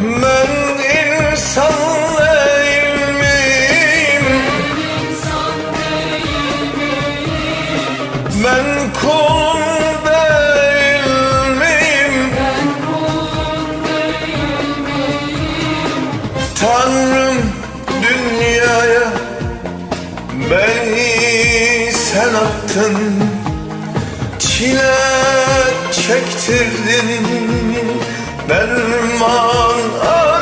Ben insan değil? Ben kul değil? Tanrım dünyaya beni sen attın Çile çektirdin Derman arattın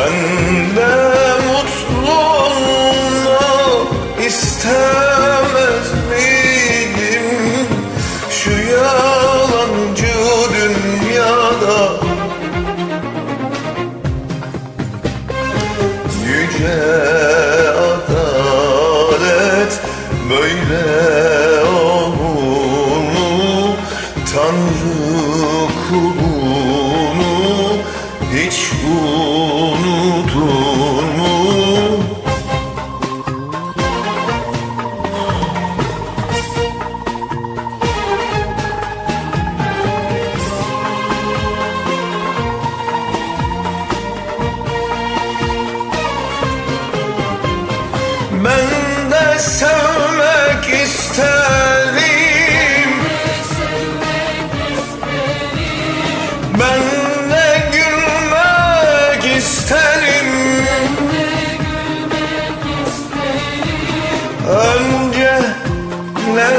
Ben de mutlu olmak istemez miydim Şu yalancı dünyada Yüce adalet böyle unutur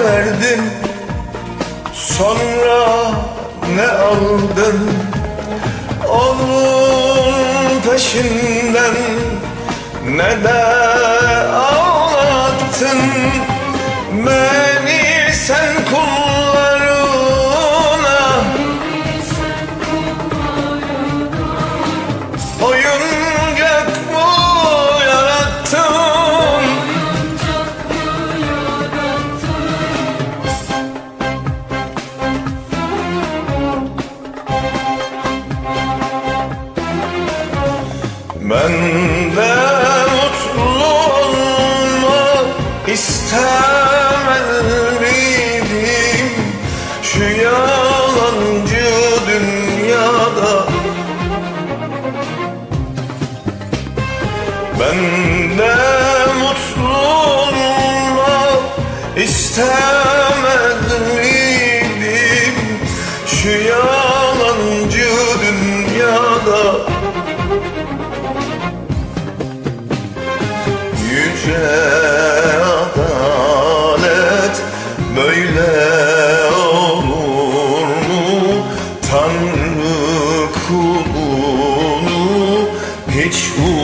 verdin? Sonra ne aldın? Onun peşinden ne de ağlattın? Beni Ben de mutlu olmak istemez miydim Şu yalancı dünyada. Ben de mutlu olmak istemez Kulunu hiç unutur